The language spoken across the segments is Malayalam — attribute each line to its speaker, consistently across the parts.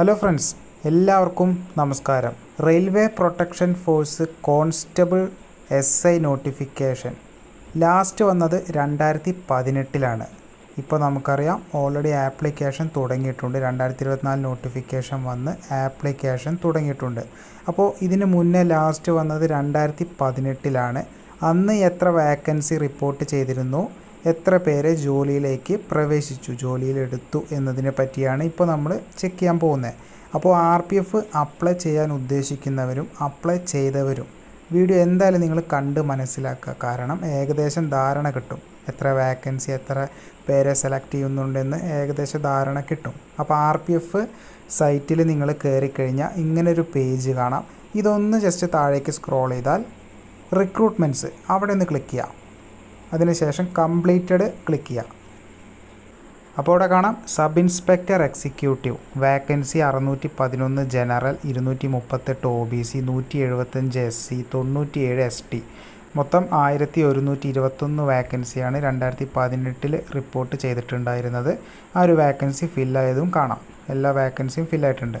Speaker 1: ഹലോ ഫ്രണ്ട്സ് എല്ലാവർക്കും നമസ്കാരം. Railway protection force constable S I notification last വന്നത് രണ്ടായിരത്തി പതിനെട്ടിലാണ് ഇപ്പോൾ നമുക്കറിയാം ഓൾറെഡി ആപ്ലിക്കേഷൻ തുടങ്ങിയിട്ടുണ്ട്. രണ്ടായിരത്തി ഇരുപത്തിനാല് നോട്ടിഫിക്കേഷൻ വന്ന് ആപ്ലിക്കേഷൻ തുടങ്ങിയിട്ടുണ്ട്. അപ്പോൾ ഇതിന് മുന്നേ ലാസ്റ്റ് വന്നത് രണ്ടായിരത്തി പതിനെട്ടിലാണ് അന്ന് എത്ര വാക്കൻസി റിപ്പോർട്ട് ചെയ്തിരുന്നു? എത്ര പേരെ ജോലിയിലേക്ക് പ്രവേശിച്ചു ജോലിയിലെടുത്തു എന്നതിനെ പറ്റിയാണ് ഇപ്പോൾ നമ്മൾ ചെക്ക് ചെയ്യാൻ പോകുന്നത്. അപ്പോൾ ആർ പി എഫ് അപ്ലൈ ചെയ്യാൻ ഉദ്ദേശിക്കുന്നവരും അപ്ലൈ ചെയ്തവരും വീഡിയോ എന്തായാലും നിങ്ങൾ കണ്ട് മനസ്സിലാക്കുക. കാരണം ഏകദേശം ധാരണ കിട്ടും. എത്ര വാക്കൻസി എത്ര പേരെ സെലക്ട് ചെയ്യുന്നുണ്ടെന്ന് ഏകദേശം ധാരണ കിട്ടും. അപ്പോൾ ആർ പി എഫ് സൈറ്റിൽ നിങ്ങൾ കയറിക്കഴിഞ്ഞാൽ ഇങ്ങനൊരു പേജ് കാണാം. ഇതൊന്ന് ജസ്റ്റ് താഴേക്ക് സ്ക്രോൾ ചെയ്താൽ റിക്രൂട്ട്മെന്റ്സ് അവിടെ ഒന്ന് ക്ലിക്ക് ചെയ്യാം. അതിനുശേഷം കംപ്ലീറ്റഡ് ക്ലിക്ക് ചെയ്യുക. അപ്പോൾ അവിടെ കാണാം സബ് ഇൻസ്പെക്ടർ എക്സിക്യൂട്ടീവ്. വാക്കൻസി അറുന്നൂറ്റി പതിനൊന്ന് ജനറൽ ഇരുന്നൂറ്റി മുപ്പത്തെട്ട് ഒ ബി സി നൂറ്റി എഴുപത്തഞ്ച് എസ് സി തൊണ്ണൂറ്റിയേഴ് എസ് ടി. മൊത്തം ആയിരത്തി ഒരുന്നൂറ്റി ഇരുപത്തൊന്ന് വാക്കൻസിയാണ് രണ്ടായിരത്തി പതിനെട്ടിൽ റിപ്പോർട്ട് ചെയ്തിട്ടുണ്ടായിരുന്നത്. ആ ഒരു വാക്കൻസി ഫില്ലായതും കാണാം. എല്ലാ വാക്കൻസിയും ഫില്ലായിട്ടുണ്ട്.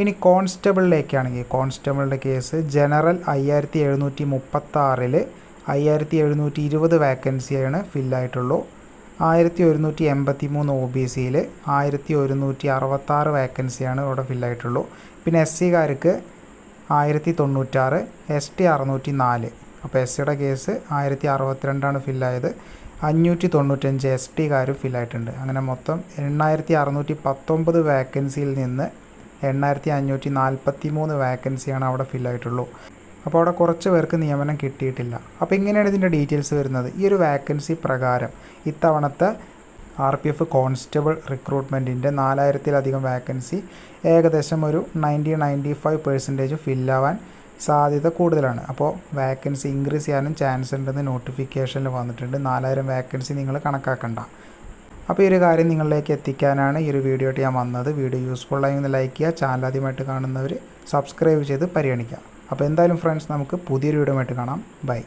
Speaker 1: ഇനി കോൺസ്റ്റബിളിലേക്കാണെങ്കിൽ കോൺസ്റ്റബിളിന്റെ കേസ് ജനറൽ അയ്യായിരത്തി എഴുന്നൂറ്റി മുപ്പത്താറിൽ അയ്യായിരത്തി എഴുന്നൂറ്റി ഇരുപത് വാക്കൻസിയാണ് ഫില്ലായിട്ടുള്ളൂ ആയിരത്തി ഒരുന്നൂറ്റി എൺപത്തി മൂന്ന് ഒ ബി സിയിൽ ആയിരത്തി ഒരുന്നൂറ്റി അറുപത്താറ് വാക്കൻസിയാണ് ഇവിടെ ഫില്ലായിട്ടുള്ളൂ പിന്നെ എസ് സിക്കാർക്ക് ആയിരത്തി തൊണ്ണൂറ്റാറ് എസ് ടി അറുന്നൂറ്റി നാല് അപ്പോൾ എസ് സിയുടെ കേസ് ആയിരത്തി അറുപത്തിരണ്ടാണ് ഫില്ലായത് അഞ്ഞൂറ്റി തൊണ്ണൂറ്റഞ്ച് എസ് ടിക്കാരും ഫില്ലായിട്ടുണ്ട് അങ്ങനെ മൊത്തം എണ്ണായിരത്തി അറുന്നൂറ്റി പത്തൊമ്പത് വാക്കൻസിയിൽ നിന്ന് എണ്ണായിരത്തി അഞ്ഞൂറ്റി നാൽപ്പത്തി മൂന്ന് വാക്കൻസിയാണ് അവിടെ ഫില്ലായിട്ടുള്ളൂ അപ്പോൾ അവിടെ കുറച്ച് പേർക്ക് നിയമനം കിട്ടിയിട്ടില്ല. അപ്പോൾ ഇങ്ങനെയാണ് ഇതിന്റെ ഡീറ്റെയിൽസ് വരുന്നത്. ഈ ഒരു വാക്കൻസി പ്രകാരം ഇത്തവണത്തെ ആർ പി എഫ് കോൺസ്റ്റബിൾ റിക്രൂട്ട്മെന്റിന്റെ നാലായിരത്തിലധികം വാക്കൻസി ഏകദേശം ഒരു നയന്റി നയന്റി ഫൈവ് പെർസെന്റേജ് ഫില്ലാവാൻ സാധ്യത കൂടുതലാണ്. അപ്പോൾ വാക്കൻസി ഇൻക്രീസ് ചെയ്യാനും ചാൻസ് ഉണ്ടെന്ന് നോട്ടിഫിക്കേഷനിൽ വന്നിട്ടുണ്ട്. നാലായിരം വാക്കൻസി നിങ്ങൾ കണക്കാക്കണ്ട. അപ്പോൾ ഈ ഒരു കാര്യം നിങ്ങളിലേക്ക് എത്തിക്കാനാണ് ഈ ഒരു വീഡിയോ ഞാൻ വന്നത്. വീഡിയോ യൂസ്ഫുള്ളായി ഒന്ന് ലൈക്ക് ചെയ്യുക. ചാനൽ ആദ്യമായിട്ട് കാണുന്നവർ സബ്സ്ക്രൈബ് ചെയ്ത് പരിഗണിക്കുക. അപ്പോൾ എന്തായാലും ഫ്രണ്ട്സ് നമുക്ക് പുതിയൊരു വീഡിയോ ആയിട്ട് കാണാം. ബൈ